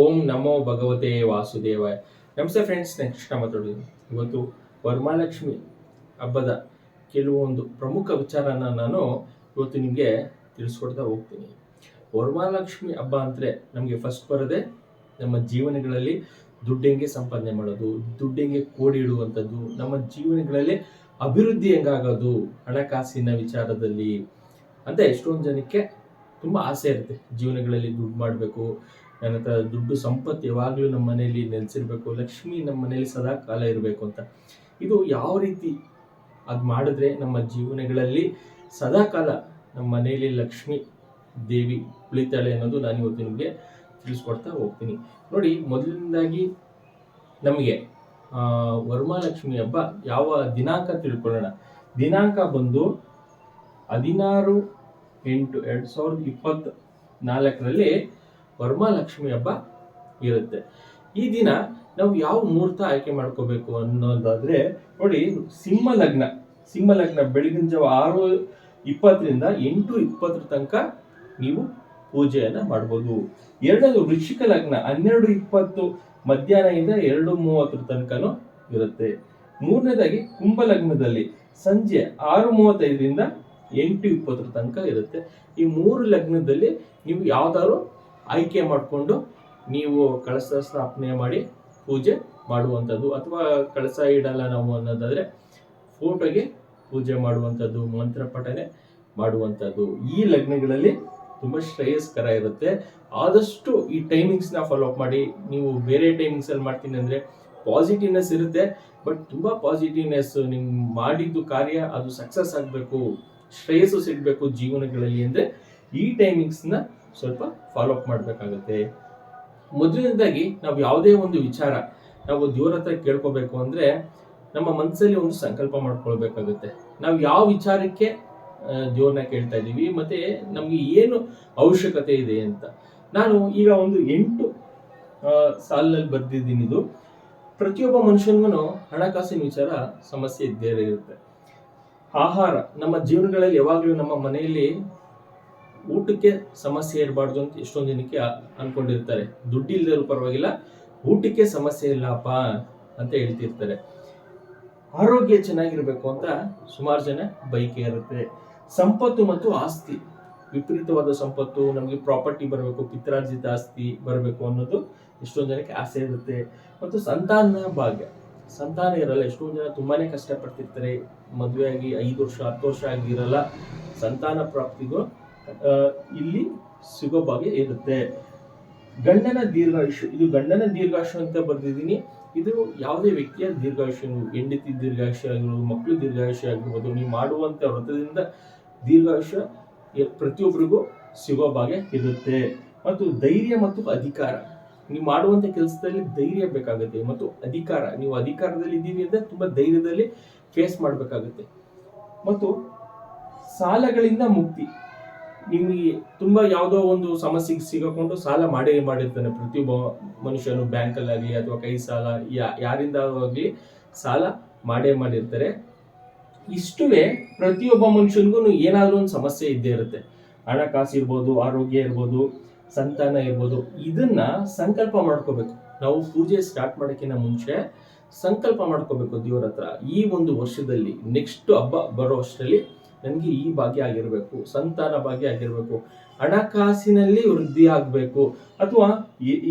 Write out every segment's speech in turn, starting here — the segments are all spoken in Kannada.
ಓಂ ನಮೋ ಭಗವತೆ ವಾಸುದೇವಾಯ ನಮಸ್ತೆ ಫ್ರೆಂಡ್ಸ್ ನೆಕ್ಸ್ಟ್ ಮಾತಾಡೋದು ಇವತ್ತು ವರಮಹಾಲಕ್ಷ್ಮಿ ಹಬ್ಬದ ಕೆಲವೊಂದು ಪ್ರಮುಖ ವಿಚಾರನ ನಾನು ಇವತ್ತು ನಿಮಗೆ ತಿಳಿಸ್ಕೊಡ್ತಾ ಹೋಗ್ತೀನಿ. ವರಮಹಾಲಕ್ಷ್ಮಿ ಹಬ್ಬ ಅಂದರೆ ನಮಗೆ ಫಸ್ಟ್ ಬರೋದೆ ನಮ್ಮ ಜೀವನಗಳಲ್ಲಿ ದುಡ್ಡು ಹೆಂಗೆ ಸಂಪಾದನೆ ಮಾಡೋದು ದುಡ್ಡು ಹೆಂಗೆ ಕೋಡಿ ಇಡುವಂಥದ್ದು, ನಮ್ಮ ಜೀವನಗಳಲ್ಲಿ ಅಭಿವೃದ್ಧಿ ಹೆಂಗಾಗೋದು ಹಣಕಾಸಿನ ವಿಚಾರದಲ್ಲಿ. ಅಂತ ಎಷ್ಟೊಂದು ಜನಕ್ಕೆ ತುಂಬ ಆಸೆ ಇರುತ್ತೆ ಜೀವನಗಳಲ್ಲಿ ದುಡ್ಡು ಮಾಡಬೇಕು. ನನ್ನ ಹತ್ರ ದುಡ್ಡು ಸಂಪತ್ತು ಯಾವಾಗಲೂ ನಮ್ಮ ಮನೆಯಲ್ಲಿ ನೆಲೆಸಿರ್ಬೇಕು. ಲಕ್ಷ್ಮಿ ನಮ್ಮ ಮನೇಲಿ ಸದಾ ಕಾಲ ಇರಬೇಕು ಅಂತ. ಇದು ಯಾವ ರೀತಿ ಅದು ಮಾಡಿದ್ರೆ ನಮ್ಮ ಜೀವನಗಳಲ್ಲಿ ಸದಾ ಕಾಲ ನಮ್ಮ ಮನೆಯಲ್ಲಿ ಲಕ್ಷ್ಮಿ ದೇವಿ ಉಳಿತಾಳೆ ಅನ್ನೋದು ನಾನು ಇವತ್ತು ನಿಮಗೆ ತಿಳಿಸ್ಕೊಡ್ತಾ ಹೋಗ್ತೀನಿ. ನೋಡಿ ಮೊದಲನೇದಾಗಿ ನಮಗೆ ವರ್ಮಾಲಕ್ಷ್ಮಿ ಹಬ್ಬ ಯಾವ ದಿನಾಂಕ ತಿಳ್ಕೊಳ್ಳೋಣ. ದಿನಾಂಕ ಬಂದು ಹದಿನಾರು ಎಂಟು ಎರಡು ಸಾವಿರದ ಇಪ್ಪತ್ತ್ ನಾಲ್ಕರಲ್ಲಿ ವರಮಹಾಲಕ್ಷ್ಮಿ ಹಬ್ಬ ಇರುತ್ತೆ. ಈ ದಿನ ನಾವು ಯಾವ ಮುಹೂರ್ತ ಆಯ್ಕೆ ಮಾಡ್ಕೋಬೇಕು ಅನ್ನೋದಾದ್ರೆ ನೋಡಿ ಸಿಂಹ ಲಗ್ನ ಸಿಂಹ ಲಗ್ನ ಬೆಳಗಿನ ಜಾವ ಆರು ಇಪ್ಪತ್ತರಿಂದ ಎಂಟು ಇಪ್ಪತ್ತರ ತನಕ ನೀವು ಪೂಜೆಯನ್ನ ಮಾಡ್ಬೋದು. ಎರಡನೇದು ವೃಶ್ಚಿಕ ಲಗ್ನ, ಹನ್ನೆರಡು ಇಪ್ಪತ್ತು ಮಧ್ಯಾಹ್ನದಿಂದ ಎರಡು ಮೂವತ್ತರ ತನಕನೂ ಇರುತ್ತೆ. ಮೂರನೇದಾಗಿ ಕುಂಭ ಲಗ್ನದಲ್ಲಿ ಸಂಜೆ ಆರು ಮೂವತ್ತೈದರಿಂದ ಎಂಟು ಇಪ್ಪತ್ತರ ತನಕ ಇರುತ್ತೆ. ಈ ಮೂರು ಲಗ್ನದಲ್ಲಿ ನೀವು ಯಾವ್ದಾದ್ರು ಆಯ್ಕೆ ಮಾಡಿಕೊಂಡು ನೀವು ಕಳಸ ಸ್ಥಾಪನೆ ಮಾಡಿ ಪೂಜೆ ಮಾಡುವಂಥದ್ದು ಅಥವಾ ಕಳಸ ಇಡಲ್ಲ ನಾವು ಅನ್ನೋದಾದ್ರೆ ಫೋಟೋಗೆ ಪೂಜೆ ಮಾಡುವಂಥದ್ದು, ಮಂತ್ರ ಪಠನೆ ಮಾಡುವಂಥದ್ದು. ಈ ಲಗ್ನಗಳಲ್ಲಿ ತುಂಬ ಶ್ರೇಯಸ್ಕರ ಇರುತ್ತೆ. ಆದಷ್ಟು ಈ ಟೈಮಿಂಗ್ಸ್ನ ಫಾಲೋ ಅಪ್ ಮಾಡಿ. ನೀವು ಬೇರೆ ಟೈಮಿಂಗ್ಸಲ್ಲಿ ಮಾಡ್ತೀನಿ ಅಂದರೆ ಪಾಸಿಟಿವ್ನೆಸ್ ಇರುತ್ತೆ. ಬಟ್ ತುಂಬ ಪಾಸಿಟಿವ್ನೆಸ್ ನಿಮ್ ಮಾಡಿದ್ದು ಕಾರ್ಯ ಅದು ಸಕ್ಸಸ್ ಆಗಬೇಕು. ಶ್ರೇಯಸ್ಸು ಸಿಗಬೇಕು ಜೀವನಗಳಲ್ಲಿ ಅಂದರೆ ಈ ಟೈಮಿಂಗ್ಸ್ನ ಸ್ವಲ್ಪ ಫಾಲೋ ಅಪ್ ಮಾಡಬೇಕಾಗತ್ತೆ. ಮೊದಲನೇದಾಗಿ ನಾವು ಯಾವುದೇ ಒಂದು ವಿಚಾರ ನಾವು ದೇವ್ರ ಹತ್ರ ಕೇಳ್ಕೋಬೇಕು ಅಂದರೆ ನಮ್ಮ ಮನಸ್ಸಲ್ಲಿ ಒಂದು ಸಂಕಲ್ಪ ಮಾಡ್ಕೊಳ್ಬೇಕಾಗುತ್ತೆ. ನಾವು ಯಾವ ವಿಚಾರಕ್ಕೆ ದೇವ್ರನ್ನ ಕೇಳ್ತಾ ಇದ್ದೀವಿ, ಮತ್ತೆ ನಮಗೆ ಏನು ಅವಶ್ಯಕತೆ ಇದೆ ಅಂತ. ನಾನು ಈಗ ಒಂದು ಎಂಟು ಸಾಲಿನಲ್ಲಿ ಬರ್ದಿದ್ದೀನಿ ಇದು. ಪ್ರತಿಯೊಬ್ಬ ಮನುಷ್ಯನಿಗೂ ಹಣಕಾಸಿನ ವಿಚಾರ ಸಮಸ್ಯೆ ಇದ್ದೇ ಇರುತ್ತೆ. ಆಹಾರ ನಮ್ಮ ಜೀವನಗಳಲ್ಲಿ ಯಾವಾಗಲೂ ನಮ್ಮ ಮನೆಯಲ್ಲಿ ಊಟಕ್ಕೆ ಸಮಸ್ಯೆ ಇರಬಾರ್ದು ಅಂತ ಎಷ್ಟೊಂದು ಜನಕ್ಕೆ ಅನ್ಕೊಂಡಿರ್ತಾರೆ. ದುಡ್ಡು ಇಲ್ಲದರೂ ಪರವಾಗಿಲ್ಲ, ಊಟಕ್ಕೆ ಸಮಸ್ಯೆ ಇಲ್ಲಪ್ಪ ಅಂತ ಹೇಳ್ತಿರ್ತಾರೆ. ಆರೋಗ್ಯ ಚೆನ್ನಾಗಿರ್ಬೇಕು ಅಂತ ಸುಮಾರು ಜನ ಬೈಕೆ ಇರುತ್ತೆ. ಸಂಪತ್ತು ಮತ್ತು ಆಸ್ತಿ, ವಿಪರೀತವಾದ ಸಂಪತ್ತು, ನಮಗೆ ಪ್ರಾಪರ್ಟಿ ಬರಬೇಕು, ಪಿತ್ರಾರ್ಜಿತ ಆಸ್ತಿ ಬರಬೇಕು ಅನ್ನೋದು ಎಷ್ಟೊಂದು ಜನಕ್ಕೆ ಆಸೆ ಇರುತ್ತೆ. ಮತ್ತು ಸಂತಾನ ಭಾಗ್ಯ ಸಂತಾನ ಇರಲ್ಲ. ಎಷ್ಟೋ ಜನ ತುಂಬಾನೇ ಕಷ್ಟಪಡ್ತಿರ್ತಾರೆ. ಮದುವೆ ಆಗಿ ಐದು ವರ್ಷ, ಹತ್ತು ವರ್ಷ ಆಗಿರಲ್ಲ. ಸಂತಾನ ಪ್ರಾಪ್ತಿಗೂ ಇಲ್ಲಿ ಸಿಗೋ ಭಾಗ್ಯ ಇರುತ್ತೆ. ಗಂಡನ ದೀರ್ಘಾಯುಷ್ಯ, ಇದು ಗಂಡನ ದೀರ್ಘಾಯುಷ್ಯ ಅಂತ ಬರೆದಿದ್ದೀನಿ. ಇದು ಯಾವುದೇ ವ್ಯಕ್ತಿಯ ದೀರ್ಘಾಯುಷ್ಯ ಹೆಂಡತಿ ದೀರ್ಘಾಯುಷ್ಯ ಆಗಿರ್ಬೋದು ಮಕ್ಕಳು ದೀರ್ಘಾಯುಷ್ಯ ಆಗಿರ್ಬೋದು, ನೀವು ಮಾಡುವಂತ ವ್ರತದಿಂದ ದೀರ್ಘಾಯುಷ್ಯ ಪ್ರತಿಯೊಬ್ಬರಿಗೂ ಸಿಗೋ ಭಾಗ್ಯ ಇರುತ್ತೆ. ಮತ್ತು ಧೈರ್ಯ ಮತ್ತು ಅಧಿಕಾರ. ನೀವು ಮಾಡುವಂತ ಕೆಲಸದಲ್ಲಿ ಧೈರ್ಯ ಬೇಕಾಗುತ್ತೆ ಮತ್ತು ಅಧಿಕಾರ, ನೀವು ಅಧಿಕಾರದಲ್ಲಿ ಇದ್ದೀವಿ ಅಂದ್ರೆ ತುಂಬಾ ಧೈರ್ಯದಲ್ಲಿ ಫೇಸ್ ಮಾಡಬೇಕಾಗುತ್ತೆ. ಮತ್ತು ಸಾಲಗಳಿಂದ ಮುಕ್ತಿ. ನಿಮಗೆ ತುಂಬಾ ಯಾವುದೋ ಒಂದು ಸಮಸ್ಯೆಗೆ ಸಿಗಕೊಂಡು ಸಾಲ ಮಾಡೇ ಮಾಡಿರ್ತಾನೆ ಪ್ರತಿಯೊಬ್ಬ ಮನುಷ್ಯನು ಬ್ಯಾಂಕಲ್ಲಾಗಲಿ ಅಥವಾ ಕೈ ಸಾಲ ಯಾರಿಂದ ಆಗಲಿ ಸಾಲ ಮಾಡೇ ಮಾಡಿರ್ತಾರೆ. ಇಷ್ಟುವೇ ಪ್ರತಿಯೊಬ್ಬ ಮನುಷ್ಯನಿಗೂ ಏನಾದರೂ ಒಂದು ಸಮಸ್ಯೆ ಇದ್ದೇ ಇರುತ್ತೆ. ಹಣಕಾಸು ಇರ್ಬೋದು ಆರೋಗ್ಯ ಇರ್ಬೋದು ಸಂತಾನ ಇರ್ಬೋದು. ಇದನ್ನ ಸಂಕಲ್ಪ ಮಾಡ್ಕೋಬೇಕು. ನಾವು ಪೂಜೆ ಸ್ಟಾರ್ಟ್ ಮಾಡೋಕ್ಕಿಂತ ಮುಂಚೆ ಸಂಕಲ್ಪ ಮಾಡ್ಕೋಬೇಕು ದೇವ್ರ ಹತ್ರ. ಈ ಒಂದು ವರ್ಷದಲ್ಲಿ ನೆಕ್ಸ್ಟ್ ಹಬ್ಬ ಬರೋ ಅಷ್ಟರಲ್ಲಿ ನನಗೆ ಈ ಭಾಗ್ಯ ಆಗಿರಬೇಕು, ಸಂತಾನ ಭಾಗ್ಯ ಆಗಿರಬೇಕು. ಹಣಕಾಸಿನಲ್ಲಿ ವೃದ್ಧಿ ಆಗಬೇಕು. ಅಥವಾ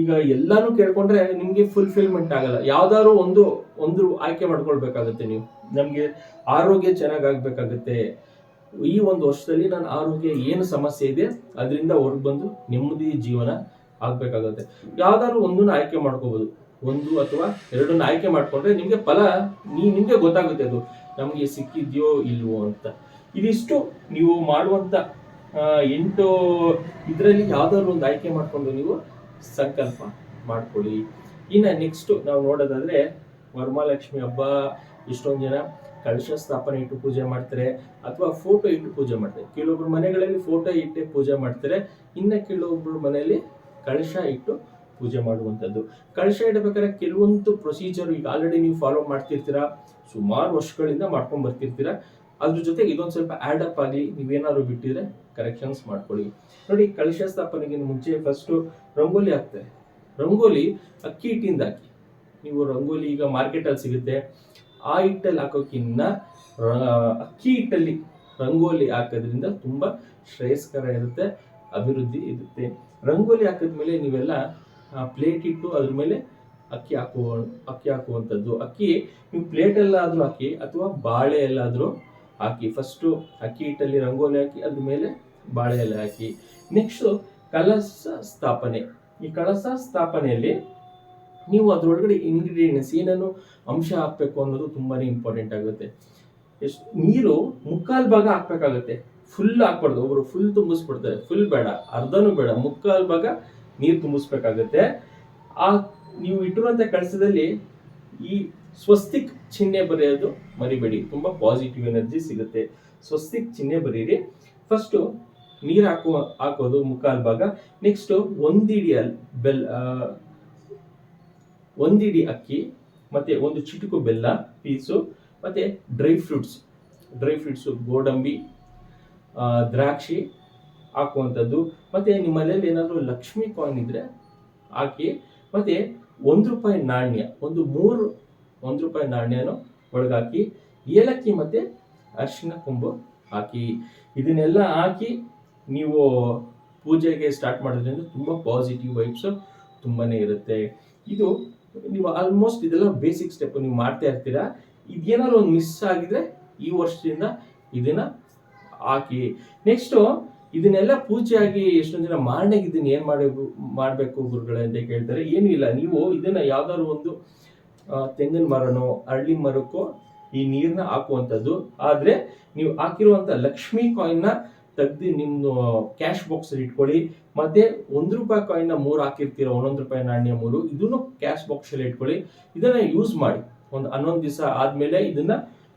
ಈಗ ಎಲ್ಲಾನು ಕೇಳ್ಕೊಂಡ್ರೆ ನಿಮಗೆ ಫುಲ್ಫಿಲ್ಮೆಂಟ್ ಆಗಲ್ಲ. ಯಾವ್ದಾದ್ರು ಒಂದು ಒಂದು ಆಯ್ಕೆ ಮಾಡ್ಕೊಳ್ಬೇಕಾಗತ್ತೆ ನೀವು. ನಮಗೆ ಆರೋಗ್ಯ ಚೆನ್ನಾಗಾಗ್ಬೇಕಾಗುತ್ತೆ ಈ ಒಂದು ವರ್ಷದಲ್ಲಿ ನನ್ನ ಆರೋಗ್ಯ ಏನು ಸಮಸ್ಯೆ ಇದೆ, ಅದರಿಂದ ಹೊರಗೆ ಬಂದು ನೆಮ್ಮದಿ ಜೀವನ ಆಗ್ಬೇಕಾಗುತ್ತೆ. ಯಾವ್ದಾದ್ರು ಒಂದನ್ನ ಆಯ್ಕೆ ಮಾಡ್ಕೋಬಹುದು ಒಂದು ಅಥವಾ ಎರಡನ್ನ ಆಯ್ಕೆ ಮಾಡ್ಕೊಂಡ್ರೆ ನಿಮಗೆ ಫಲ ನೀ, ನಿಮಗೆ ಗೊತ್ತಾಗುತ್ತೆ ಅದು. ನಮಗೆ ಸಿಕ್ಕಿದ್ಯೋ ಇಲ್ವೋ ಅಂತ. ಇದಿಷ್ಟು ನೀವು ಮಾಡುವಂತ ಎಂಟು ಇದರಲ್ಲಿ ಯಾವ್ದಾದ್ರು ಒಂದು ಆಯ್ಕೆ ಮಾಡ್ಕೊಂಡು ನೀವು ಸಂಕಲ್ಪ ಮಾಡ್ಕೊಳ್ಳಿ. ಇನ್ನ ನೆಕ್ಸ್ಟ್ ನಾವು ನೋಡೋದಾದ್ರೆ ವರಮಹಾಲಕ್ಷ್ಮಿ ಹಬ್ಬ, ಇಷ್ಟೊಂದು ಜನ ಕಳಶ ಸ್ಥಾಪನೆ ಇಟ್ಟು ಪೂಜೆ ಮಾಡ್ತಾರೆ ಅಥವಾ ಫೋಟೋ ಇಟ್ಟು ಪೂಜೆ ಮಾಡ್ತಾರೆ. ಕೆಲವೊಬ್ರು ಮನೆಗಳಲ್ಲಿ ಫೋಟೋ ಇಟ್ಟೆ ಪೂಜೆ ಮಾಡ್ತಾರೆ. ಇನ್ನ ಕೆಲವೊಬ್ರು ಮನೆಯಲ್ಲಿ ಕಳಶ ಇಟ್ಟು ಪೂಜೆ ಮಾಡುವಂಥದ್ದು. ಕಳಶ ಇಡಬೇಕಾದ್ರೆ ಕೆಲವೊಂದು ಪ್ರೊಸೀಜರ್ ಈಗ ಆಲ್ರೆಡಿ ನೀವು ಫಾಲೋ ಮಾಡ್ತಿರ್ತೀರಾ? ಸುಮಾರು ವರ್ಷಗಳಿಂದ ಮಾಡ್ಕೊಂಡು ಬರ್ತಿರ್ತೀರಾ? ಅದ್ರ ಜೊತೆಗೆ ಇದೊಂದು ಸ್ವಲ್ಪ ಆಡ್ ಅಪ್ ಆಗಲಿ. ನೀವೇನಾದ್ರು ಬಿಟ್ಟಿದ್ರೆ ಕರೆಕ್ಷನ್ಸ್ ಮಾಡ್ಕೊಳ್ಳಿ. ನೋಡಿ, ಕಳಶ ಸ್ಥಾಪನೆಗೆ ಮುಂಚೆ ಫಸ್ಟ್ ರಂಗೋಲಿ ಹಾಕ್ತಾರೆ. ರಂಗೋಲಿ ಅಕ್ಕಿ ಹಿಟ್ಟಿಂದ ಹಾಕಿ ನೀವು ರಂಗೋಲಿ ಈಗ ಮಾರ್ಕೆಟಲ್ಲಿ ಸಿಗುತ್ತೆ. ಆ ಹಿಟ್ಟಲ್ಲಿ ಹಾಕೋಕ್ಕಿನ್ನ ಅಕ್ಕಿ ಹಿಟ್ಟಲ್ಲಿ ರಂಗೋಲಿ ಹಾಕೋದ್ರಿಂದ ತುಂಬ ಶ್ರೇಯಸ್ಕರ ಇರುತ್ತೆ, ಅಭಿವೃದ್ಧಿ ಇರುತ್ತೆ. ರಂಗೋಲಿ ಹಾಕಿದ್ಮೇಲೆ ನೀವೆಲ್ಲ ಪ್ಲೇಟ್ ಇಟ್ಟು ಅದ್ರ ಮೇಲೆ ಅಕ್ಕಿ ಹಾಕುವ, ಅಕ್ಕಿ ಹಾಕುವಂಥದ್ದು. ಅಕ್ಕಿ ನೀವು ಪ್ಲೇಟಲ್ಲಾದರೂ ಹಾಕಿ ಅಥವಾ ಬಾಳೆ ಎಲ್ಲಾದರೂ ಹಾಕಿ ಫಸ್ಟು ಅಕ್ಕಿ ಹಿಟ್ಟಲ್ಲಿ ರಂಗೋಲಿ ಹಾಕಿ, ಅದ್ರ ಮೇಲೆ ಬಾಳೆ ಎಲೆ ಹಾಕಿ. ನೆಕ್ಸ್ಟು ಕಲಶ ಸ್ಥಾಪನೆ. ಈ ಕಳಸ ಸ್ಥಾಪನೆಯಲ್ಲಿ ನೀವು ಅದರೊಳಗಡೆ ಇಂಗ್ರೀಡಿಯೆಂಟ್ಸ್ ಏನನ್ನು ಅಂಶ ಹಾಕಬೇಕು ಅನ್ನೋದು ತುಂಬಾನೇ ಇಂಪಾರ್ಟೆಂಟ್ ಆಗುತ್ತೆ. ಎಷ್ಟು, ನೀರು ಮುಕ್ಕಾಲು ಭಾಗ ಹಾಕ್ಬೇಕಾಗುತ್ತೆ. ಫುಲ್ ಹಾಕ್ಬಾರ್ದು, ಒಬ್ರು ಫುಲ್ ತುಂಬಿಸ್ಬಿಡ್ತಾರೆ. ಫುಲ್ ಬೇಡ, ಅರ್ಧನೂ ಬೇಡ, ಮುಕ್ಕಾಲು ಭಾಗ ನೀರು ತುಂಬಿಸ್ಬೇಕಾಗುತ್ತೆ. ಆ, ನೀವು ಇಟ್ಟಿರುವಂತ ಕಳಸದಲ್ಲಿ ಈ ಸ್ವಸ್ತಿಕ್ ಚಿಹ್ನೆ ಬರೆಯೋದು ಮರಿಬೇಡಿ. ತುಂಬಾ ಪಾಸಿಟಿವ್ ಎನರ್ಜಿ ಸಿಗುತ್ತೆ. ಸ್ವಸ್ತಿಕ್ ಚಿಹ್ನೆ ಬರೀರಿ. ಫಸ್ಟು ನೀರು ಹಾಕುವ ಹಾಕೋದು ಮುಕ್ಕಾಲು ಭಾಗ. ನೆಕ್ಸ್ಟು ಒಂದಿಡಿಯಲ್ ಬೆಲ್ ಒಂದಿಡಿ ಅಕ್ಕಿ, ಮತ್ತೆ ಒಂದು ಚಿಟುಕು ಬೆಲ್ಲ ಪೀಸು, ಮತ್ತೆ ಡ್ರೈ ಫ್ರೂಟ್ಸ್. ಡ್ರೈ ಫ್ರೂಟ್ಸು, ಗೋಡಂಬಿ ದ್ರಾಕ್ಷಿ ಹಾಕುವಂಥದ್ದು. ಮತ್ತೆ ನಿಮ್ಮ ಮನೇಲಿ ಏನಾದರೂ ಲಕ್ಷ್ಮಿ ಕಾಯಿನ್ ಇದ್ರೆ ಹಾಕಿ, ಮತ್ತೆ ಒಂದು ರೂಪಾಯಿ ನಾಣ್ಯ, ಒಂದು ಮೂರು, ಒಂದು ರೂಪಾಯಿ ನಾಣ್ಯನ ಒಳಗಾಕಿ, ಏಲಕ್ಕಿ ಮತ್ತೆ ಅರಿಶಿನ ಕೊಂಬು ಹಾಕಿ. ಇದನ್ನೆಲ್ಲ ಹಾಕಿ ನೀವು ಪೂಜೆಗೆ ಸ್ಟಾರ್ಟ್ ಮಾಡೋದ್ರಿಂದ ತುಂಬ ಪಾಸಿಟಿವ್ ವೈಬ್ಸು ತುಂಬಾ ಇರುತ್ತೆ. ಇದು ನೀವು ಆಲ್ಮೋಸ್ಟ್ ಇದೆಲ್ಲ ಬೇಸಿಕ್ ಸ್ಟೆಪ್ ನೀವು ಮಾಡ್ತಾ ಇರ್ತೀರಾ? ಇದೇನಾದ್ರು ಒಂದು ಮಿಸ್ ಆಗಿದ್ರೆ ಈ ವರ್ಷದಿಂದ ಇದನ್ನ ಹಾಕಿ. ನೆಕ್ಸ್ಟು ಇದನ್ನೆಲ್ಲ ಪೂಜೆಯಾಗಿ ಎಷ್ಟೊಂದು ಜನ ಮಾರನೆಗೆ ಇದನ್ನ ಏನು ಮಾಡಬೇಕು ಮಾಡಬೇಕು ಗುರುಗಳೇ ಅಂತ ಕೇಳ್ತಾರೆ. ಏನೂ ಇಲ್ಲ. ನೀವು ಇದನ್ನ ಯಾವ್ದಾದ್ರು ಒಂದು ತೆಂಗಿನ ಮರನೋ ಅರಳಿ ಮರಕ್ಕೋ ಈ ನೀರನ್ನ ಹಾಕುವಂಥದ್ದು. ಆದರೆ ನೀವು ಹಾಕಿರುವಂಥ ಲಕ್ಷ್ಮಿ ಕಾಯಿನ್ನ ತೆಗ್ದು ನಿಮ್ಮ ಕ್ಯಾಶ್ ಬಾಕ್ಸಲ್ಲಿ ಇಟ್ಕೊಳ್ಳಿ. ಮತ್ತೆ ಒಂದು ರೂಪಾಯಿ ಕಾಯಿನ್ನ ಮೂರು ಹಾಕಿರ್ತೀರ, ಒಂದೊಂದು ರೂಪಾಯಿ ನಾಣ್ಯ ಮೂರು, ಇದನ್ನು ಕ್ಯಾಶ್ ಬಾಕ್ಸಲ್ಲಿ ಇಟ್ಕೊಳ್ಳಿ. ಇದನ್ನ ಯೂಸ್ ಮಾಡಿ. ಒಂದು ಹನ್ನೊಂದು ದಿವಸ ಆದಮೇಲೆ ಇದನ್ನ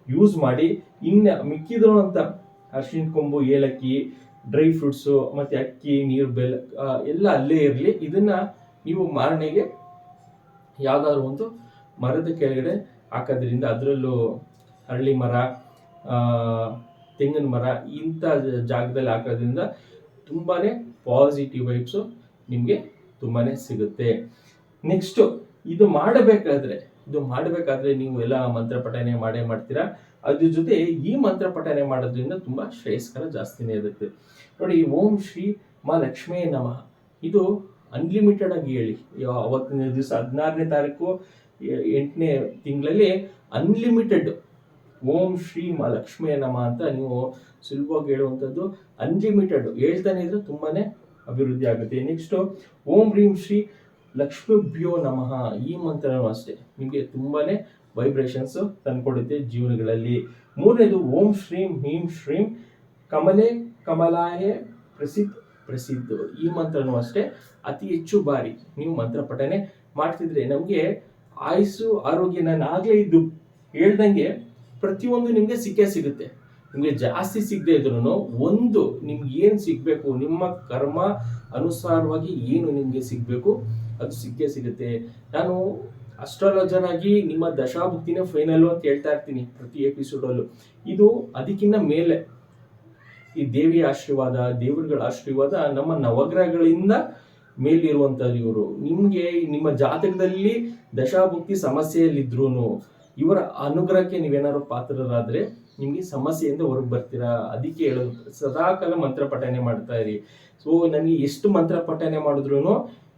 ಯೂಸ್ ಮಾಡಿ. ಇನ್ನ ಮಿಕ್ಕಿದಿರುವಂಥ ಅರ್ಶಿನ ಕೊಂಬು, ಏಲಕ್ಕಿ ಡ್ರೈ ಫ್ರೂಟ್ಸು ಮತ್ತೆ ಅಕ್ಕಿ, ನೀರು, ಬೆಲ್ಲ ಎಲ್ಲ ಅಲ್ಲೇ ಇರಲಿ. ಇದನ್ನ ನೀವು ಮಾರನೆಗೆ ಯಾವ್ದಾದ್ರು ಒಂದು ಮರದ ಕೆಳಗಡೆ ಹಾಕೋದ್ರಿಂದ ಅದರಲ್ಲೂ ಅರಳಿ ಮರ ತೆಂಗಿನ ಮರ ಇಂಥ ಜಾಗದಲ್ಲಿ ಹಾಕೋದ್ರಿಂದ ತುಂಬಾನೇ ಪಾಸಿಟಿವ್ ವೈಬ್ಸು ನಿಮಗೆ ತುಂಬಾ ಸಿಗುತ್ತೆ. ನೆಕ್ಸ್ಟು ಇದು ಮಾಡಬೇಕಾದ್ರೆ ಇದು ಮಾಡಬೇಕಾದ್ರೆ ನೀವು ಎಲ್ಲ ಮಂತ್ರ ಪಠನೆ ಮಾಡೇ ಮಾಡ್ತೀರಾ? ಅದ್ರ ಜೊತೆ ಈ ಮಂತ್ರ ಪಠನೆ ಮಾಡೋದ್ರಿಂದ ತುಂಬ ಶ್ರೇಯಸ್ಕರ ಜಾಸ್ತಿನೇ ಇರುತ್ತೆ. ನೋಡಿ, ಓಂ ಶ್ರೀ ಮಾ ಲಕ್ಷ್ಮೀ ನಮಃ. ಇದು ಅನ್ಲಿಮಿಟೆಡ್ ಆಗಿ ಹೇಳಿ. ಅವತ್ತಿನ ದಿವಸ ಹದಿನಾರನೇ ತಾರೀಕು ಎಂಟನೇ ತಿಂಗಳಲ್ಲಿ ಅನ್ಲಿಮಿಟೆಡ್ ಓಂ ಶ್ರೀ ಮಹಾಲಕ್ಷ್ಮಿಯ ಲಕ್ಷ್ಮೀ ನಮ ಅಂತ ನೀವು ಸುಲಭವಾಗಿ ಹೇಳುವಂಥದ್ದು ಅನ್ಲಿಮಿಟೆಡ್ ಹೇಳ್ತಾನೆ ಇದ್ರೆ ತುಂಬಾನೇ ಅಭಿವೃದ್ಧಿ ಆಗುತ್ತೆ. ನೆಕ್ಸ್ಟು ಓಂ ಹ್ರೀಂ ಶ್ರೀ ಲಕ್ಷ್ಮೀಭ್ಯೋ ನಮಃ. ಈ ಮಂತ್ರನೂ ಅಷ್ಟೇ. ನಿಮಗೆ ತುಂಬಾನೇ ವೈಬ್ರೇಷನ್ಸ್ ತಂದುಕೊಡುತ್ತೆ ಜೀವನಗಳಲ್ಲಿ. ಮೂರನೇದು, ಓಂ ಶ್ರೀಂ ಹೀಂ ಶ್ರೀಂ ಕಮಲೆ ಕಮಲಾಯೆ ಪ್ರಸಿದ್ಧ ಪ್ರಸಿದ್ಧ. ಈ ಮಂತ್ರನೂ ಅಷ್ಟೇ ಅತಿ ಹೆಚ್ಚು ಬಾರಿ ನೀವು ಮಂತ್ರ ಪಠನೆ ಮಾಡ್ತಿದ್ರೆ ನಮಗೆ ಆಯುಸ್ಸು ಆರೋಗ್ಯ ನಾನು ಆಗಲೇ ಇದ್ದು ಹೇಳ್ದಂಗೆ ಪ್ರತಿಯೊಂದು ನಿಮಗೆ ಸಿಕ್ಕೇ ಸಿಗುತ್ತೆ. ನಿಮಗೆ ಜಾಸ್ತಿ ಸಿಗದೆ ಇದ್ರೂ ಒಂದು ನಿಮ್ಗೆ ಏನು ಸಿಗಬೇಕು, ನಿಮ್ಮ ಕರ್ಮ ಅನುಸಾರವಾಗಿ ಏನು ನಿಮಗೆ ಸಿಗಬೇಕು, ಅದು ಸಿಕ್ಕೇ ಸಿಗುತ್ತೆ. ನಾನು ಅಸ್ಟ್ರಾಲಜರ್ ಆಗಿ ನಿಮ್ಮ ದಶಾಭುಕ್ತಿನೇ ಫೈನಲ್ ಅಂತ ಹೇಳ್ತಾ ಇರ್ತೀನಿ ಪ್ರತಿ ಎಪಿಸೋಡಲ್ಲೂ ಇದು ಅದಕ್ಕಿಂತ ಮೇಲೆ. ಈ ದೇವಿಯ ಆಶೀರ್ವಾದ, ದೇವರುಗಳ ಆಶೀರ್ವಾದ ನಮ್ಮ ನವಗ್ರಹಗಳಿಂದ ಮೇಲಿರುವಂಥದ್ದು ಇವರು. ನಿಮಗೆ ನಿಮ್ಮ ಜಾತಕದಲ್ಲಿ ದಶಾಭುಕ್ತಿ ಸಮಸ್ಯೆಯಲ್ಲಿದ್ರೂ ಇವರ ಅನುಗ್ರಹಕ್ಕೆ ನೀವೇನಾದ್ರು ಪಾತ್ರರಾದ್ರೆ ನಿಮಗೆ ಸಮಸ್ಯೆಯಿಂದ ಹೊರಗೆ ಬರ್ತೀರಾ? ಅದಕ್ಕೆ ಹೇಳೋದು. ಸದಾಕಾಲ ಮಂತ್ರ ಪಠನೆ ಮಾಡ್ತಾ ಇರಿ. ಸೊ ನನಗೆ ಎಷ್ಟು ಮಂತ್ರ ಪಠನೆ ಮಾಡಿದ್ರು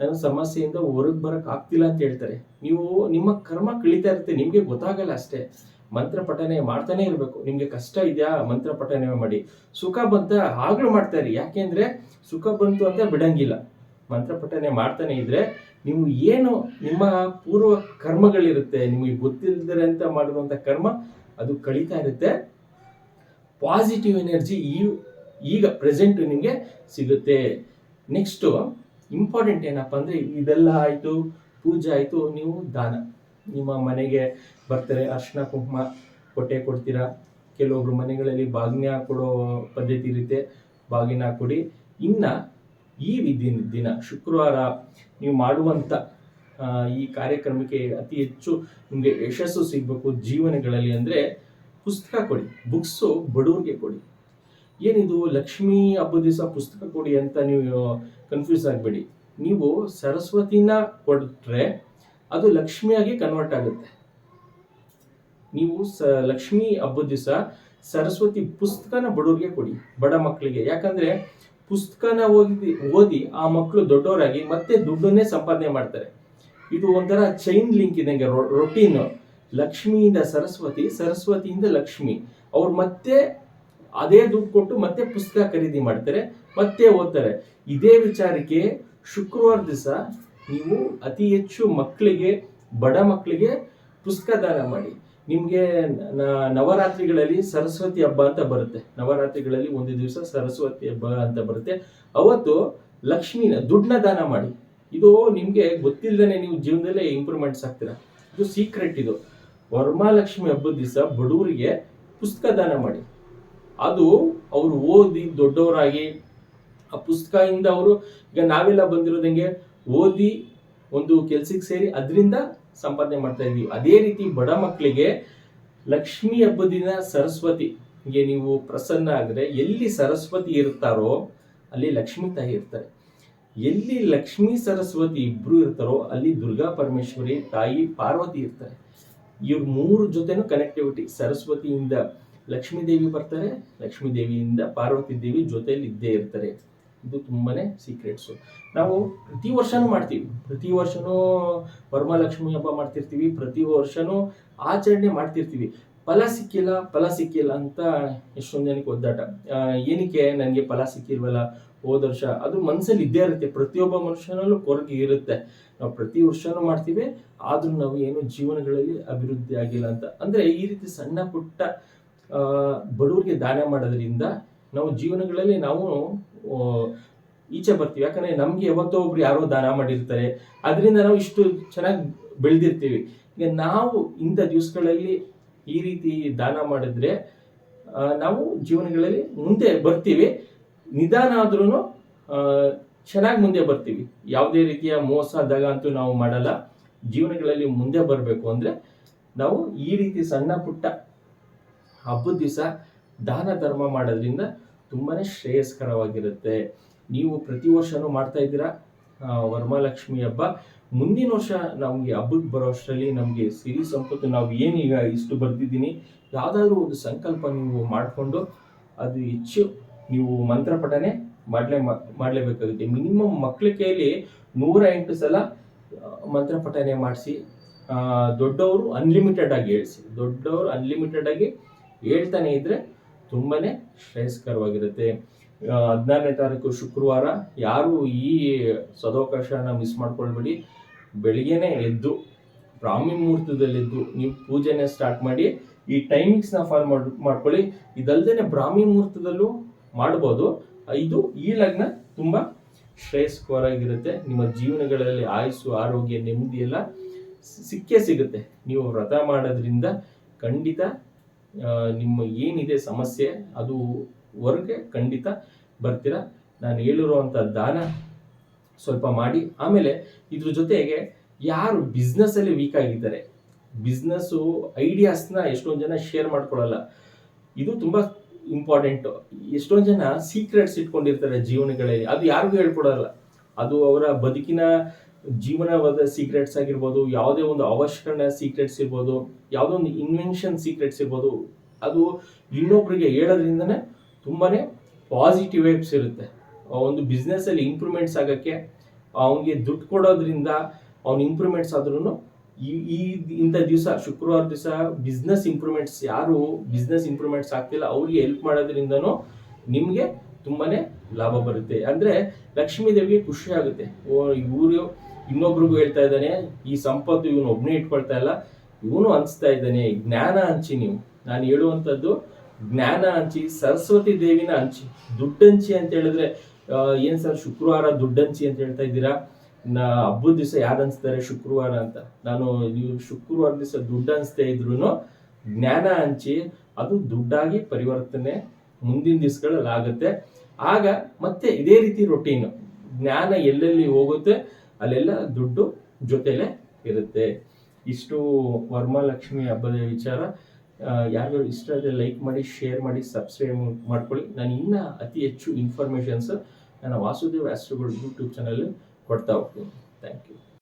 ನಾನು ಸಮಸ್ಯೆಯಿಂದ ಹೊರಗೆ ಬರಕ್ ಆಗ್ತಿಲ್ಲ ಅಂತ ಹೇಳ್ತಾರೆ. ನೀವು ನಿಮ್ಮ ಕರ್ಮ ಕಳೀತಾ ಇರುತ್ತೆ. ನಿಮಗೆ ಗೊತ್ತಾಗಲ್ಲ ಅಷ್ಟೇ. ಮಂತ್ರ ಪಠನೆ ಮಾಡ್ತಾನೆ ಇರಬೇಕು. ನಿಮಗೆ ಕಷ್ಟ ಇದೆಯಾ? ಮಂತ್ರ ಪಠನೆ ಮಾಡಿ. ಸುಖ ಬಂತ? ಆಗ್ಲೂ ಮಾಡ್ತಾ ಇರಿ. ಯಾಕೆಂದ್ರೆ ಸುಖ ಬಂತು ಅಂತ ಬಿಡಂಗಿಲ್ಲ. ಮಂತ್ರ ಪಠನೆ ಮಾಡ್ತಾನೆ ಇದ್ರೆ ನೀವು ಏನು ನಿಮ್ಮ ಪೂರ್ವ ಕರ್ಮಗಳಿರುತ್ತೆ, ನಿಮಗೆ ಗೊತ್ತಿಲ್ಲದೆ ಅಂತ ಮಾಡುವಂತ ಕರ್ಮ, ಅದು ಕಳೀತಾ ಇರುತ್ತೆ. ಪಾಸಿಟಿವ್ ಎನರ್ಜಿ ಈಗ ಪ್ರೆಸೆಂಟ್ ನಿಮಗೆ ಸಿಗುತ್ತೆ. ನೆಕ್ಸ್ಟು ಇಂಪಾರ್ಟೆಂಟ್ ಏನಪ್ಪ ಅಂದರೆ ಇದೆಲ್ಲ ಆಯಿತು, ಪೂಜೆ ಆಯಿತು, ನೀವು ದಾನ. ನಿಮ್ಮ ಮನೆಗೆ ಬರ್ತಾರೆ ಅರ್ಶಿನ ಕುಂಕುಮ, ಕೊಟ್ಟೆ ಕೊಡ್ತೀರಾ? ಕೆಲವೊಬ್ರು ಮನೆಗಳಲ್ಲಿ ಬಾಗಿನ ಕೊಡೋ ಪದ್ಧತಿ ಇರುತ್ತೆ, ಬಾಗಿನ ಕೊಡಿ. ಇನ್ನು ಈ ದಿನ ದಿನ, ಶುಕ್ರವಾರ ನೀವು ಮಾಡುವಂಥ ಈ ಕಾರ್ಯಕ್ರಮಕ್ಕೆ ಅತಿ ಹೆಚ್ಚು ನಿಮಗೆ ಯಶಸ್ಸು ಸಿಗಬೇಕು ಜೀವನಗಳಲ್ಲಿ ಅಂದರೆ ಪುಸ್ತಕ ಕೊಡಿ ಬುಕ್ಸು ಬಡವ್ರಿಗೆ ಕೊಡಿ. ಏನಿದು, ಲಕ್ಷ್ಮೀ ಹಬ್ಬದ ದಿವಸ ಪುಸ್ತಕ ಕೊಡಿ ಅಂತ ನೀವು ಕನ್ಫ್ಯೂಸ್ ಆಗಬೇಡಿ. ನೀವು ಸರಸ್ವತಿನ ಕೊಟ್ಟರೆ ಅದು ಲಕ್ಷ್ಮಿಯಾಗಿ ಕನ್ವರ್ಟ್ ಆಗುತ್ತೆ. ನೀವು ಸ, ಲಕ್ಷ್ಮಿ ಹಬ್ಬದ ದಿವಸ ಸರಸ್ವತಿ ಪುಸ್ತಕನ ಬಡವ್ರಿಗೆ ಕೊಡಿ, ಬಡ ಮಕ್ಕಳಿಗೆ ಯಾಕಂದ್ರೆ ಪುಸ್ತಕನ ಓದಿ ಓದಿ ಆ ಮಕ್ಕಳು ದೊಡ್ಡವರಾಗಿ ಮತ್ತೆ ದುಡ್ಡನ್ನೇ ಸಂಪಾದನೆ ಮಾಡ್ತಾರೆ. ಇದು ಒಂಥರ ಚೈನ್ ಲಿಂಕ್ ಇದಂಗೆ ರೊಟೀನ್ ಲಕ್ಷ್ಮಿಯಿಂದ ಸರಸ್ವತಿ, ಸರಸ್ವತಿಯಿಂದ ಲಕ್ಷ್ಮಿ. ಅವ್ರು ಮತ್ತೆ ಅದೇ ದುಡ್ಡು ಕೊಟ್ಟು ಮತ್ತೆ ಪುಸ್ತಕ ಖರೀದಿ ಮಾಡ್ತಾರೆ, ಮತ್ತೆ ಓದ್ತಾರೆ. ಇದೇ ವಿಚಾರಕ್ಕೆ ಶುಕ್ರವಾರ ದಿವಸ ನೀವು ಅತಿ ಹೆಚ್ಚು ಮಕ್ಕಳಿಗೆ ಬಡ ಮಕ್ಕಳಿಗೆ ಪುಸ್ತಕ ದಾನ ಮಾಡಿ. ನಿಮಗೆ ನವರಾತ್ರಿಗಳಲ್ಲಿ ಸರಸ್ವತಿ ಹಬ್ಬ ಅಂತ ಬರುತ್ತೆ. ನವರಾತ್ರಿಗಳಲ್ಲಿ ಒಂದು ದಿವಸ ಸರಸ್ವತಿ ಹಬ್ಬ ಅಂತ ಬರುತ್ತೆ. ಅವತ್ತು ಲಕ್ಷ್ಮಿನ ದುಡ್ಡನ್ನ ದಾನ ಮಾಡಿ. ಇದು ನಿಮಗೆ ಗೊತ್ತಿಲ್ಲದೇ ನೀವು ಜೀವನದಲ್ಲೇ ಇಂಪ್ರೂವ್ಮೆಂಟ್ಸ್ ಆಗ್ತೀರಾ? ಇದು ಸೀಕ್ರೆಟ್ ಇದು. ವರ್ಮಾಲಕ್ಷ್ಮಿ ಹಬ್ಬದ ದಿವಸ ಬಡವರಿಗೆ ಪುಸ್ತಕ ದಾನ ಮಾಡಿ. ಅದು ಅವರು ಓದಿ ದೊಡ್ಡವರಾಗಿ, ಆ ಪುಸ್ತಕದಿಂದ ಅವರು, ಈಗ ನಾವೆಲ್ಲ ಬಂದಿರೋದಂಗೆ ಓದಿ ಒಂದು ಕೆಲ್ಸಕ್ಕೆ ಸೇರಿ, ಅದರಿಂದ ಸಂಪಾದನೆ ಮಾಡ್ತಾ ಇದೀವಿ. ಅದೇ ರೀತಿ ಬಡ ಮಕ್ಕಳಿಗೆ ಲಕ್ಷ್ಮಿ ಹಬ್ಬದಿನ ಸರಸ್ವತಿಗೆ ನೀವು ಪ್ರಸನ್ನ ಆದರೆ ಎಲ್ಲಿ ಸರಸ್ವತಿ ಇರ್ತಾರೋ ಅಲ್ಲಿ ಲಕ್ಷ್ಮೀ ತಾಯಿ ಇರ್ತಾರೆ. ಎಲ್ಲಿ ಲಕ್ಷ್ಮೀ ಸರಸ್ವತಿ ಇಬ್ರು ಇರ್ತಾರೋ ಅಲ್ಲಿ ದುರ್ಗಾ ಪರಮೇಶ್ವರಿ ತಾಯಿ ಪಾರ್ವತಿ ಇರ್ತಾರೆ. ಇವ್ರ ಮೂರು ಜೊತೆನೂ ಕನೆಕ್ಟಿವಿಟಿ ಸರಸ್ವತಿಯಿಂದ ಲಕ್ಷ್ಮೀ ದೇವಿ ಬರ್ತಾರೆ, ಲಕ್ಷ್ಮೀ ದೇವಿಯಿಂದ ಪಾರ್ವತಿ ದೇವಿ ಜೊತೆಯಲ್ಲಿ ಇದ್ದೇ ಇರ್ತಾರೆ. ಇದು ತುಂಬಾನೇ ಸೀಕ್ರೆಟ್ಸು ನಾವು ಪ್ರತಿ ವರ್ಷನೂ ಮಾಡ್ತೀವಿ. ಪ್ರತಿ ವರ್ಷನೂ ವರಮಹಾಲಕ್ಷ್ಮಿ ಹಬ್ಬ ಮಾಡ್ತಿರ್ತೀವಿ. ಪ್ರತಿ ವರ್ಷನೂ ಆಚರಣೆ ಮಾಡ್ತಿರ್ತೀವಿ. ಫಲ ಸಿಕ್ಕಿಲ್ಲ ಫಲ ಸಿಕ್ಕಿಲ್ಲ ಅಂತ ಎಷ್ಟೊಂದು ಜನಕ್ಕೆ ಒದ್ದಾಟ. ಏನಕ್ಕೆ ನನಗೆ ಫಲ ಸಿಕ್ಕಿಲ್ವಲ್ಲ? ಹೋದ ವರ್ಷ ಅದು ಮನಸ್ಸಲ್ಲಿ ಇದ್ದೇ ಇರುತ್ತೆ. ಪ್ರತಿಯೊಬ್ಬ ಮನುಷ್ಯನಲ್ಲೂ ಕೊರಗೆ ಇರುತ್ತೆ. ನಾವು ಪ್ರತಿ ವರ್ಷನೂ ಮಾಡ್ತೀವಿ. ಆದರೂ ನಾವು ಏನು ಜೀವನಗಳಲ್ಲಿ ಅಭಿವೃದ್ಧಿ ಆಗಿಲ್ಲ ಅಂತ. ಅಂದ್ರೆ ಈ ರೀತಿ ಸಣ್ಣ ಪುಟ್ಟ ಬಡವರಿಗೆ ದಾನ ಮಾಡೋದ್ರಿಂದ ನಾವು ಜೀವನಗಳಲ್ಲಿ ನಾವು ಈಚೆ ಬರ್ತೀವಿ. ಯಾಕಂದ್ರೆ ನಮ್ಗೆ ಯಾವತ್ತೋ ಒಬ್ರು ಯಾರೋ ದಾನ ಮಾಡಿರ್ತಾರೆ. ಅದರಿಂದ ನಾವು ಇಷ್ಟು ಚೆನ್ನಾಗಿ ಬೆಳೆದಿರ್ತೀವಿ. ಈಗ ನಾವು ಇಂಥ ದಿವಸಗಳಲ್ಲಿ ಈ ರೀತಿ ದಾನ ಮಾಡಿದ್ರೆ ನಾವು ಜೀವನಗಳಲ್ಲಿ ಮುಂದೆ ಬರ್ತೀವಿ. ನಿಧಾನ ಆದ್ರೂ ಚೆನ್ನಾಗಿ ಮುಂದೆ ಬರ್ತೀವಿ. ಯಾವುದೇ ರೀತಿಯ ಮೋಸ, ದಗ ಅಂತೂ ನಾವು ಮಾಡಲ್ಲ. ಜೀವನಗಳಲ್ಲಿ ಮುಂದೆ ಬರಬೇಕು ಅಂದ್ರೆ ನಾವು ಈ ರೀತಿ ಸಣ್ಣ ಪುಟ್ಟ ಹಬ್ಬದ ದಿವಸ ದಾನ ಧರ್ಮ ಮಾಡೋದ್ರಿಂದ ತುಂಬಾನೇ ಶ್ರೇಯಸ್ಕರವಾಗಿರುತ್ತೆ. ನೀವು ಪ್ರತಿ ವರ್ಷನೂ ಮಾಡ್ತಾ ಇದ್ದೀರಾ? ವರಮಹಾಲಕ್ಷ್ಮಿ ಹಬ್ಬ. ಮುಂದಿನ ವರ್ಷ ನಮಗೆ ಹಬ್ಬಕ್ಕೆ ಬರೋ ಅಷ್ಟರಲ್ಲಿ ನಮಗೆ ಸಿರಿ ಸಂಪತ್ತು ನಾವು ಏನೀಗ ಇಷ್ಟು ಬರ್ದಿದ್ದೀನಿ, ಯಾವುದಾದ್ರೂ ಒಂದು ಸಂಕಲ್ಪ ನೀವು ಮಾಡಿಕೊಂಡು ಅದು ಹೆಚ್ಚು ನೀವು ಮಂತ್ರ ಪಠನೆ ಮಾಡಲೇ ಮಾಡಲೇಬೇಕಾಗುತ್ತೆ. ಮಿನಿಮಮ್ ಮಕ್ಕಳ ಕೈಯಲ್ಲಿ ನೂರ ಎಂಟು ಸಲ ಮಂತ್ರ ಪಠನೆ ಮಾಡಿಸಿ ದೊಡ್ಡವರು ಅನ್ಲಿಮಿಟೆಡ್ ಆಗಿ ಹೇಳಿಸಿ. ದೊಡ್ಡವರು ಅನ್ಲಿಮಿಟೆಡ್ ಆಗಿ ಹೇಳ್ತಾನೆ ಇದ್ರೆ ತುಂಬಾನೇ ಶ್ರೇಯಸ್ಕರವಾಗಿರುತ್ತೆ. ಹದಿನಾರನೇ ತಾರೀಕು ಶುಕ್ರವಾರ ಯಾರು ಈ ಸದಾವಕಾಶನ ಮಿಸ್ ಮಾಡ್ಕೊಳ್ಬೇಡಿ. ಬೆಳಿಗ್ಗೆನೆ ಎದ್ದು, ಬ್ರಾಹ್ಮಿ ಮುಹೂರ್ತದಲ್ಲಿದ್ದು ನೀವು ಪೂಜೆನೇ ಸ್ಟಾರ್ಟ್ ಮಾಡಿ, ಈ ಟೈಮಿಂಗ್ಸ್ನ ಫಾಲೋ ಮಾಡ್, ಮಾಡ್ಕೊಳ್ಳಿ. ಇದಲ್ದೇನೆ ಬ್ರಾಹ್ಮಿ ಮುಹೂರ್ತದಲ್ಲೂ ಮಾಡ್ಬೋದು. ಇದು ಈ ಲಗ್ನ ತುಂಬ ಶ್ರೇಯಸ್ಕರವಾಗಿರುತ್ತೆ. ನಿಮ್ಮ ಜೀವನಗಳಲ್ಲಿ ಆಯಸ್ಸು, ಆರೋಗ್ಯ ನೆಮ್ಮದಿ ಎಲ್ಲ ಸಿಕ್ಕೇ ಸಿಗುತ್ತೆ. ನೀವು ವ್ರತ ಮಾಡೋದ್ರಿಂದ ಖಂಡಿತ ನಿಮ್ಮ ಏನಿದೆ ಸಮಸ್ಯೆ, ಅದು ಹೊರಗೆ ಖಂಡಿತ ಬರ್ತೀರಾ? ನಾನು ಹೇಳಿರುವಂಥ ದಾನ ಸ್ವಲ್ಪ ಮಾಡಿ. ಆಮೇಲೆ ಇದ್ರ ಜೊತೆಗೆ ಯಾರು ಅಲ್ಲಿ ವೀಕ್ ಆಗಿದ್ದಾರೆ? ಬಿಸ್ನೆಸ್ಸು ಐಡಿಯಾಸ್ನ ಎಷ್ಟೊಂದು ಜನ ಶೇರ್ ಮಾಡ್ಕೊಳ್ಳಲ್ಲ. ಇದು ತುಂಬ ಇಂಪಾರ್ಟೆಂಟು ಎಷ್ಟೊಂದು ಜನ ಸೀಕ್ರೆಟ್ಸ್ ಇಟ್ಕೊಂಡಿರ್ತಾರೆ ಜೀವನಗಳಲ್ಲಿ. ಅದು ಯಾರಿಗೂ ಹೇಳ್ಕೊಡಲ್ಲ. ಅದು ಅವರ ಬದುಕಿನ ಜೀವನವಾದ ಸೀಕ್ರೆಟ್ಸ್ ಆಗಿರ್ಬೋದು, ಯಾವುದೇ ಒಂದು ಅವಶ್ಯಕಣೆ ಸೀಕ್ರೆಟ್ಸ್ ಇರ್ಬೋದು, ಯಾವುದೋ ಒಂದು ಇನ್ವೆನ್ಷನ್ ಸೀಕ್ರೆಟ್ಸ್ ಇರ್ಬೋದು, ಅದು ಇನ್ನೊಬ್ಬರಿಗೆ ಹೇಳೋದ್ರಿಂದನೇ ತುಂಬಾನೇ ಪಾಸಿಟಿವ್ ವೈಬ್ಸ್ ಇರುತ್ತೆ. ಒಂದು ಬಿಸ್ನೆಸ್ಸಲ್ಲಿ ಇಂಪ್ರೂವ್ಮೆಂಟ್ಸ್ ಆಗೋಕ್ಕೆ ಅವನಿಗೆ ದುಡ್ಡು ಕೊಡೋದ್ರಿಂದ ಅವ್ನು ಇಂಪ್ರೂವ್ಮೆಂಟ್ಸ್ ಆದ್ರೂ ಈ ಈ ಇಂಥ ದಿವಸ, ಶುಕ್ರವಾರ ದಿವಸ ಬಿಸ್ನೆಸ್ ಇಂಪ್ರೂವ್ಮೆಂಟ್ಸ್ ಯಾರು ಬಿಸ್ನೆಸ್ ಇಂಪ್ರೂವ್ಮೆಂಟ್ಸ್ ಆಗ್ತಿಲ್ಲ, ಅವ್ರಿಗೆ ಹೆಲ್ಪ್ ಮಾಡೋದ್ರಿಂದನೂ ನಿಮಗೆ ತುಂಬಾ ಲಾಭ ಬರುತ್ತೆ. ಅಂದರೆ ಲಕ್ಷ್ಮೀ ದೇವಿಗೆ ಖುಷಿ ಆಗುತ್ತೆ. ಓ, ಇವರು ಇನ್ನೊಬ್ರಿಗೂ ಹೇಳ್ತಾ ಇದ್ದಾನೆ, ಈ ಸಂಪತ್ತು ಇವನು ಒಬ್ಬನೇ ಇಟ್ಕೊಳ್ತಾ ಇಲ್ಲ. ಇವನು ಹಂಚ್ತಾ ಇದ್ದಾನೆ, ಜ್ಞಾನ ಹಂಚಿ ನೀವು. ನಾನು ಹೇಳುವಂಥದ್ದು, ಜ್ಞಾನ ಹಂಚಿ, ಸರಸ್ವತಿ ದೇವಿನ ಹಂಚಿ, ದುಡ್ಡಂಚಿ ಅಂತ ಹೇಳಿದ್ರೆ ಏನ್ ಸರ್, ಶುಕ್ರವಾರ ದುಡ್ಡಂಚಿ ಅಂತ ಹೇಳ್ತಾ ಇದ್ದೀರಾ? ನಾ ಹಬ್ಬದ ದಿವಸ ಯಾರು ಅನ್ಸ್ತಾರೆ ಶುಕ್ರವಾರ ಅಂತ? ನಾನು ನೀವು ಶುಕ್ರವಾರ ದಿವಸ ದುಡ್ಡು ಅನ್ಸ್ತಾ ಇದ್ರು ಜ್ಞಾನ ಹಂಚಿ, ಅದು ದುಡ್ಡಾಗಿ ಪರಿವರ್ತನೆ ಮುಂದಿನ ದಿವಸಗಳಲ್ಲಿ ಆಗುತ್ತೆ. ಆಗ ಮತ್ತೆ ಇದೇ ರೀತಿ ರೊಟೀನು ಜ್ಞಾನ ಎಲ್ಲೆಲ್ಲಿ ಹೋಗುತ್ತೆ? ಅಲ್ಲೆಲ್ಲ ದುಡ್ಡು ಜೊತೆಲೆ ಇರುತ್ತೆ. ಇಷ್ಟು ವರಮಹಾಲಕ್ಷ್ಮಿ ಹಬ್ಬದ ವಿಚಾರ ಯಾರ್ಯಾರು ಇಷ್ಟ ಆದರೆ ಲೈಕ್ ಮಾಡಿ ಶೇರ್ ಮಾಡಿ ಸಬ್ಸ್ಕ್ರೈಬ್ ಮಾಡ್ಕೊಳ್ಳಿ. ನಾನು ಇನ್ನೂ ಅತಿ ಹೆಚ್ಚು ಇನ್ಫಾರ್ಮೇಷನ್ಸ್ ನನ್ನ ವಾಸುದೇವ್ ಆಸ್ಟ್ರೋಗಳು ಯೂಟ್ಯೂಬ್ ಚಾನಲ್ ಕೊಡ್ತಾ ಹೋಗ್ತೀನಿ. Thank you